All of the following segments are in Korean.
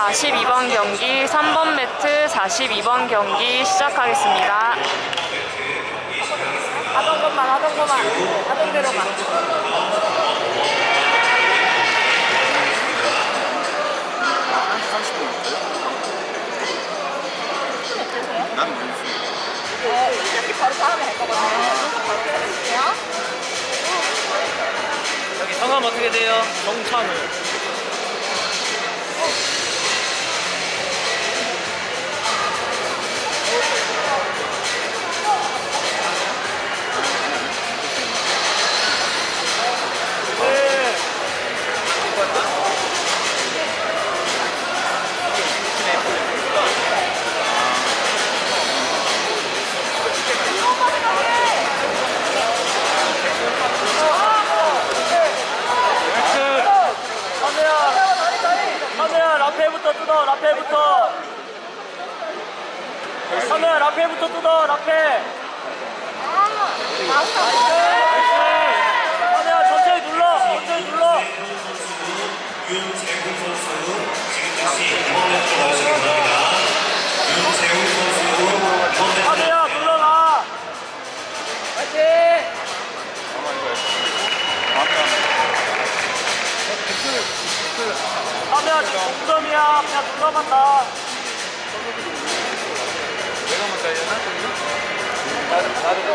42번 경기 3번 매트 42번 경기 시작하겠습니다. 하던 것만 하던 것만 하던 대로만 난 문수. 네, 이렇게 바로 다음에 할 거거든요 바로 해드릴게요 여기 성함 어떻게 돼요? 정찬우. 라페부터. 선우야, 라페부터 뜯어, 라페. 선우야, 천천히 눌러, 천천히 눌러. 선우야, 눌러놔. 파이팅! 선우야, 지금 동점이야. 그냥 나. 내가 먼저 해야? 나도 나도.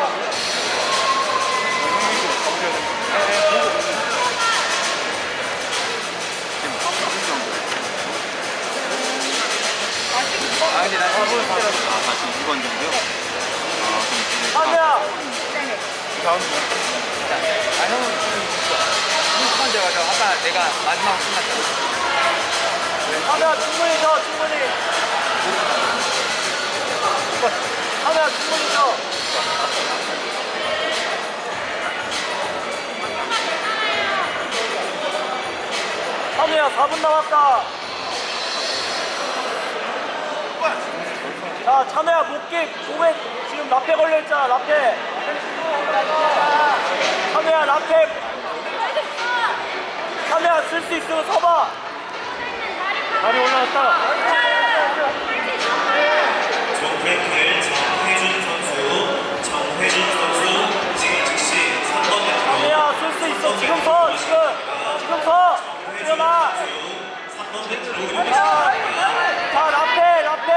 아 근데 나 1번 정도. 아 다시 2번 정도요? 아 그럼 선우야, 다음 가서 아까 내가 마지막 끝났잖아. 선우야, 충분히 줘, 충분히. 선우야, 충분히 줘. 선우야, 4분 남았다. 자, 찬우야, 목기, 몸에 지금 라페 걸려있잖아, 라페. 찬우야, 라페. 찬우야, 쓸수 있으면 서봐. 다리 올라왔다. 정회길 정혜준 선수, 정혜준 선수 지금 즉시 3번 매트로 찬우야, 쓸수 있어. 지금 서, 지금. 지금 서. 일어나. 3번 매트로 자, 자, 라페, 라페.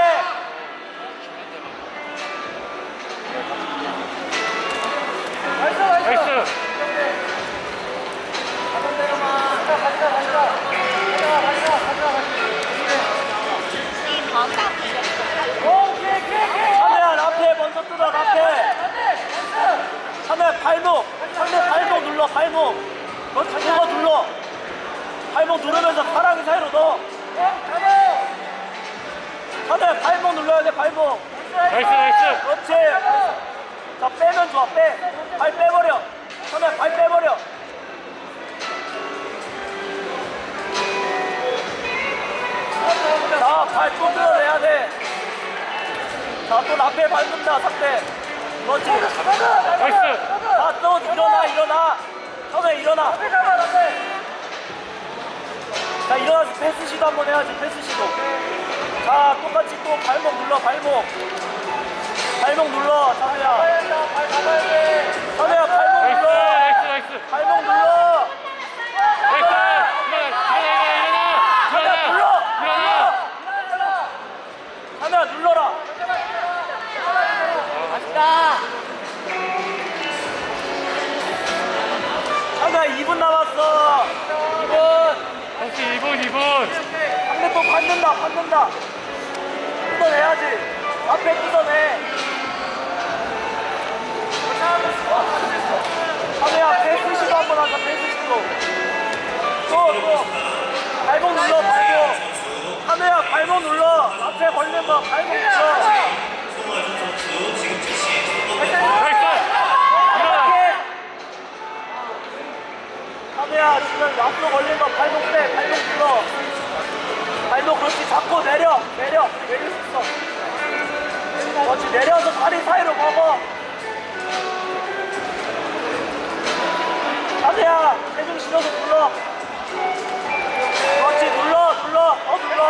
나이스. 찬우야, 눌러. 발목 누르면서 파랑이 사이로 넣어. 찬우야, 발목 눌러야 돼, 발목. 나이스, 나이스. 그렇지. 자, 빼면 좋아, 빼. 발 빼버려. 찬우야, 발 빼버려. 자, 발또 뜯어내야 돼. 자, 또 앞에 밟는다, 상대. 그렇지. 나이스. 자, 또 일어나, 일어나. 처음에 일어나. 자, 일어나서 패스 시도 한번 해야지, 패스 시도. 자, 똑같이 또 발목 눌러, 발목. 발목 눌러, 찬우야. 찬우야, 발목 눌러. 발목 눌러. 찬우야, 눌러. 눌러. 찬우야, 눌러라. 찬우야, 2분 남았어. 2분. 다시 2분 2분 상대 또 받는다, 받는다. 뜯어내야지. 앞에 뜯어내. 하루야, 패스 시도 한번 하자, 패스 시도. 또, 또. 발목 눌러, 발목. 하루야, 발목 눌러. 앞에 걸린 거, 발목 눌러. 지금 앞으로 걸린 거, 발목 빼, 다리 사이로 가고 아세야 대중 실어서 눌러. 그렇지 눌러 눌러. 어 눌러.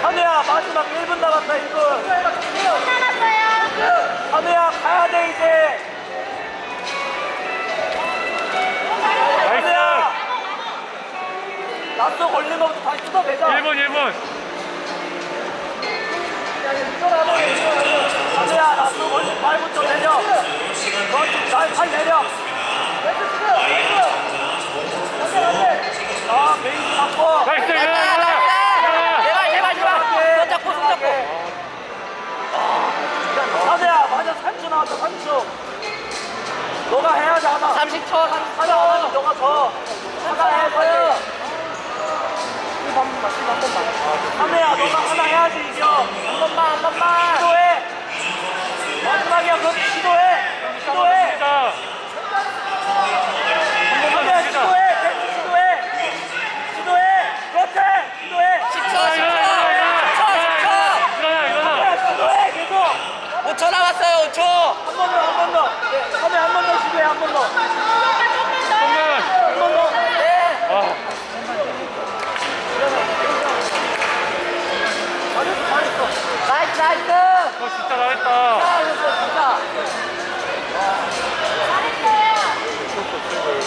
한우야 마지막 1분 남았다 1분. 남았어요 한우야 가야 돼 이제. 나스! 걸리면 다시 뜯어내자. 1분 1분. 사내야 나또 걸린 발부터 내려 맞아 3초 나왔다 3초 너가 해야지 하나 30초 30초 하나 안 하면 너가 져 하나 해 빨리 한 번만 한 번만 사내야 너가 하나 해야지 이겨 한 번만 한 번만 시도해. 마지막이야 그렇지 너 진짜 잘했다. 잘했어, 진짜. 잘했어요.